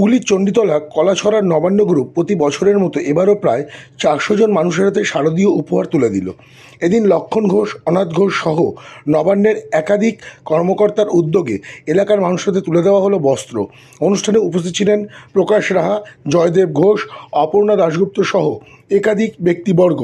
হুগলির চণ্ডীতলা কলাছড়ার নবান্ন গ্রুপ প্রতি বছরের মতো এবারও প্রায় চারশো জন মানুষের হাতে শারদীয় উপহার তুলে দিল। এদিন লক্ষণ ঘোষ, অনাথ ঘোষ সহ নবান্নের একাধিক কর্মকর্তার উদ্যোগে এলাকার মানুষের হাতে তুলে দেওয়া হলো বস্ত্র। অনুষ্ঠানে উপস্থিত ছিলেন প্রকাশ রাহা, জয়দেব ঘোষ, অপর্ণা দাশগুপ্ত সহ একাধিক ব্যক্তিবর্গ।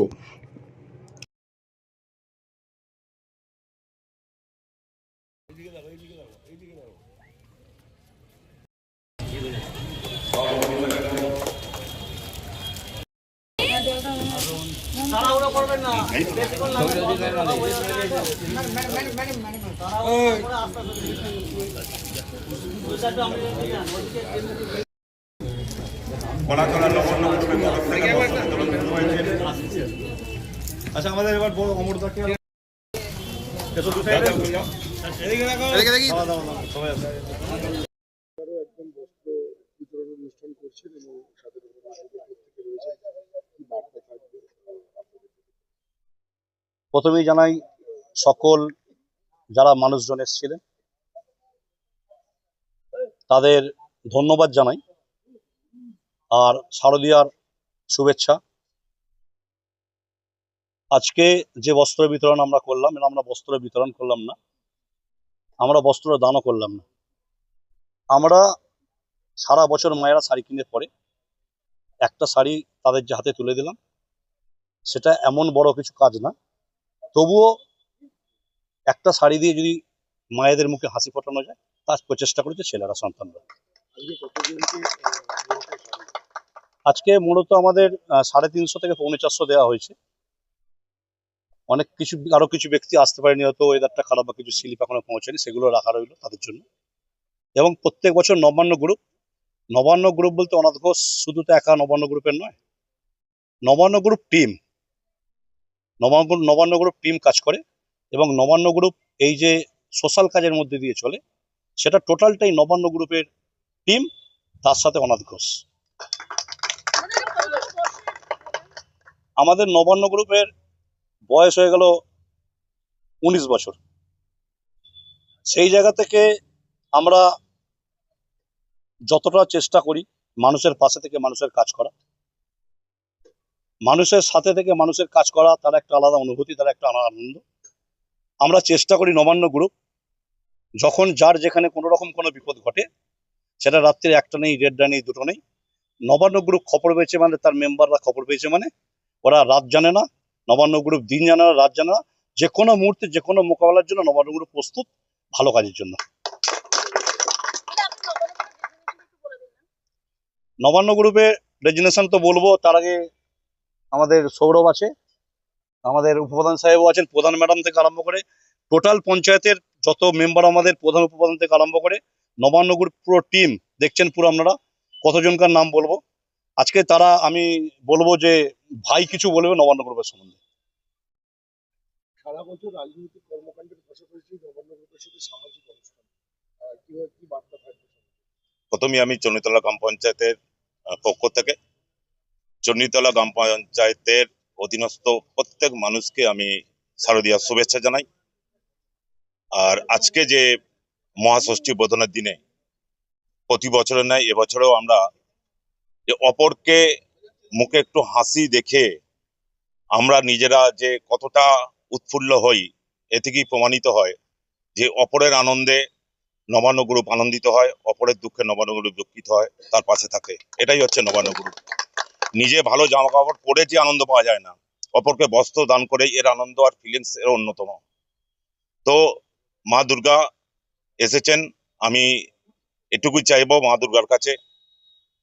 তরফ থেকে আচ্ছা আমাদের এবার বড় অমর দাকে এসো দু সাইডে এদিকে দেখো। এদিকে সবাই একদম বস্ত্র বিতরণ অনুষ্ঠান করছেন এবং প্রথমেই জানাই, সকল যারা মানুষজন এসেছিলেন, তাদের ধন্যবাদ জানাই। আর শারদীয়ার শুভেচ্ছা। আজকে যে বস্ত্র বিতরণ আমরা করলাম, এটা আমরা বস্ত্র বিতরণ করলাম না, আমরা বস্ত্র দানও করলাম না। আমরা সারা বছর মায়েরা শাড়ি কিনে পরে, একটা শাড়ি তাদের যে হাতে তুলে দিলাম, সেটা এমন বড় কিছু কাজ না। তবুও একটা শাড়ি দিয়ে যদি মায়েদের মুখে হাসি ফোটানো যায়, তার প্রচেষ্টা করেছে ছেলেরা, সন্তানরা। আজকে মূলত আমাদের সাড়ে তিনশো থেকে পৌনে চারশো দেওয়া হয়েছে। অনেক কিছু, আরও কিছু ব্যক্তি আসতে পারেনি, হয়তো ওয়েদারটা খারাপ বা কিছু স্লিপ এখনও পৌঁছায়নি সেগুলো রাখা রইল তাদের জন্য। এবং প্রত্যেক বছর নবান্ন গ্রুপ নবান্ন গ্রুপ বলতে অনাথ ঘোষ শুধু তো একা নবান্ন গ্রুপের নয়। Nabanna group team Nabanna Nabanna group team কাজ করে এবং নবান্ন গ্রুপ এই যে সোশ্যাল কাজের মধ্যে দিয়ে চলে, সেটা টোটালটাই নবান্ন গ্রুপের টিম তার সাথে অনাথ ঘোষ। আমাদের নবান্ন গ্রুপের বয়স হয়ে গেল উনিশ বছর। সেই জায়গা থেকে আমরা যতটা চেষ্টা করি মানুষের পাশে থেকে মানুষের কাজ করা। মানুষের সাথে থেকে মানুষের কাজ করা তার একটা আলাদা অনুভূতি, তার একটা আনন্দ। আমরা চেষ্টা করি নবান্ন গ্রুপ, যখন যার যেখানে কোনো রকম কোনো বিপদ ঘটে, সেটা রাত্রে একটা নেই, দেড়টা নেই, দুটো নেই। নবান্ন গ্রুপ খবর পেয়েছে মানে তার মেম্বাররা খবর পেয়েছে মানে ওরা রাত জানে না, নবান্ন গ্রুপ দিন জানে না, রাত জানে না। যে কোনো মুহূর্তে, যে কোনো মোকাবেলার জন্য নবান্ন গ্রুপ প্রস্তুত ভালো কাজের জন্য। নবান্ন গ্রুপে রেজিনেশন তো বলব তার আগে আমাদের সৌরভ আছে আমাদের উপপ্রধান সাহেবও আছেন প্রধান ম্যাডাম থেকে আরম্ভ করে টোটাল পঞ্চায়েতের যত মেম্বার আমাদের প্রধান উপপ্রধান থেকে আরম্ভ করে নবান্ন গ্রুপ পুরো টিম দেখছেন পুরো আপনারা কতজনকার নাম বলব। আজকে তারা আমি বলব যে ভাই কিছু বলবে নবান্ন গ্রুপের সম্বন্ধে। সারা বছর রাজনৈতিক কর্মকাণ্ডের পাশাপাশি নবান্ন গ্রুপের সাথে সামাজিক অনুষ্ঠান আহ, কীভাবে কি বার্তা থাকবে? প্রথমে আমি চণ্ডীতলা গ্রাম পঞ্চায়েতের পক্ষ থেকে। চণ্ডীতলা গ্রাম পঞ্চায়েতের অধীনস্থ প্রত্যেক মানুষকে আমি শারদীয়ার শুভেচ্ছা জানাই। আর আজকে যে মহাষষ্ঠী বোধনের দিনে প্রতি বছরের ন্যায়, এবছরেও আমরা যে অপরকে মুখে একটু হাসি দেখে আমরা নিজেরা যে কতটা উৎফুল্ল হই, এ থেকেই প্রমাণিত হয় যে অপরের আনন্দে নবান্ন গ্রুপ আনন্দিত হয়, অপরের দুঃখে নবান্ন গ্রুপ দুঃখিত হয়, তার পাশে থাকে। এটাই হচ্ছে নবান্ন গ্রুপ। নিজে ভালো জামা কাপড় পরে যে আনন্দ পাওয়া যায় না, অপরকে বস্ত্র দান করে এর আনন্দ আর ফিলিংস এর অন্যতম। তো মা দুর্গা এসেছেন, আমি এটুকুই চাইব মা দুর্গার কাছে।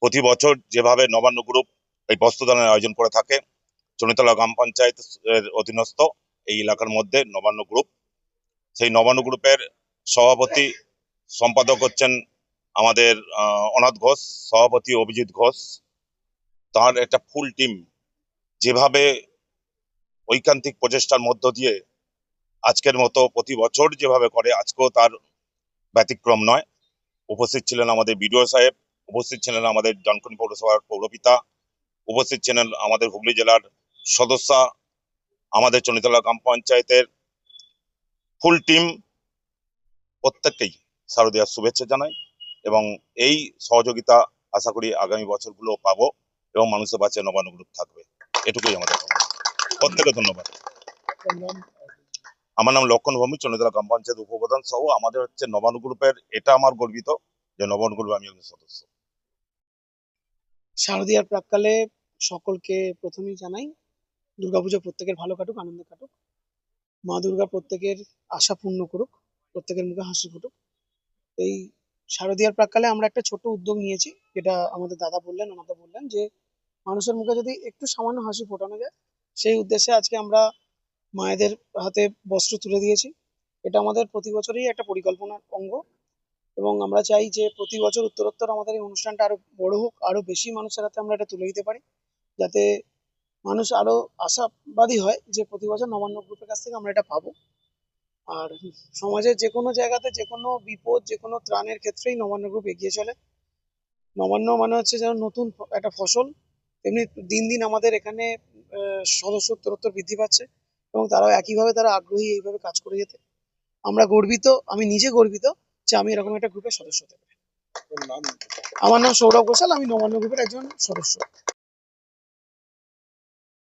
প্রতি বছর যেভাবে নবান্ন গ্রুপ এই বস্ত্রদানের আয়োজন করে থাকে, চনিতলা গ্রাম পঞ্চায়েত অধীনস্থ এই এলাকার মধ্যে নবান্ন গ্রুপ। সেই নবান্ন গ্রুপের সভাপতি সম্পাদক হচ্ছেন আমাদের অনাথ ঘোষ, সভাপতি অভিজিৎ ঘোষ। তার একটা ফুল টিম যেভাবে ঐকান্তিক প্রচেষ্টার মধ্য দিয়ে আজকের মতো প্রতি বছর যেভাবে করে, আজকেও তার ব্যতিক্রম নয়। উপস্থিত ছিলেন আমাদের বিডিও সাহেব, উপস্থিত ছিলেন আমাদের ডানকুনি পৌরসভার পৌরপিতা, উপস্থিত ছিলেন আমাদের হুগলি জেলার সদস্যা, আমাদের চনিতলা গ্রাম পঞ্চায়েতের ফুল টিম প্রত্যেককেই। শারদীয়ার শুভেচ্ছা জানাই এবং এই সহযোগিতা আশা করি আগামী বছরগুলো পাবো এবং মানুষের বাঁচে নবান্ন গ্রুপ থাকবে। এটুকুই আমাদের প্রত্যেকে ধন্যবাদ। আমার নাম লক্ষণ ভৌমিক চন্দ্রতলা গ্রাম পঞ্চায়েত উপপ্রধান সহ আমাদের হচ্ছে নবান্ন গ্রুপের এটা আমার গর্বিত যে নবান্ন গ্রুপে আমি একজন সদস্য। শারদীয়ার প্রাককালে সকলকে প্রথমেই জানাই, দুর্গাপুজো প্রত্যেকের ভালো কাটুক, আনন্দে কাটুক। মা দুর্গা প্রত্যেকের আশা পূর্ণ করুক, প্রত্যেকের মুখে হাসি ফুটুক। এই শারদীয়ার প্রাককালে আমরা একটা ছোট উদ্যোগ নিয়েছি, যেটা আমাদের দাদা বললেন, ওনাদা বললেন যে, মানুষের মুখে যদি একটু সামান্য হাসি ফোটানো যায়, সেই উদ্দেশ্যে আজকে আমরা মায়েদের হাতে বস্ত্র তুলে দিয়েছি। এটা আমাদের প্রতি বছরই একটা পরিকল্পনার অঙ্গ এবং আমরা চাই যে প্রতি বছর উত্তরোত্তর আমাদের এই অনুষ্ঠানটা আরও বড় হোক, আরও বেশি মানুষের হাতে আমরা এটা তুলে দিতে পারি, যাতে মানুষ আরও আশাবাদী হয় যে প্রতি বছর নবান্ন গ্রুপের কাছ থেকে আমরা এটা পাবো। আর সমাজের যে কোনো জায়গাতে যে কোনো বিপদ যে কোনো ত্রাণের ক্ষেত্রেই নবান্ন গ্রুপ এগিয়ে চলে। নবান্ন মানে হচ্ছে যেন নতুন একটা ফসল। তেমনি দিন দিন আমাদের এখানে সদস্য উত্তরোত্তর বৃদ্ধি পাচ্ছে এবং তারাও একইভাবে তারা আগ্রহী এইভাবে কাজ করে যেতে। আমরা গর্বিত আমি নিজে গর্বিত যে আমি এরকম একটা গ্রুপের সদস্য হতে পারি। আমার নাম সৌরভ ঘোষাল আমি নবান্ন গ্রুপের একজন সদস্য।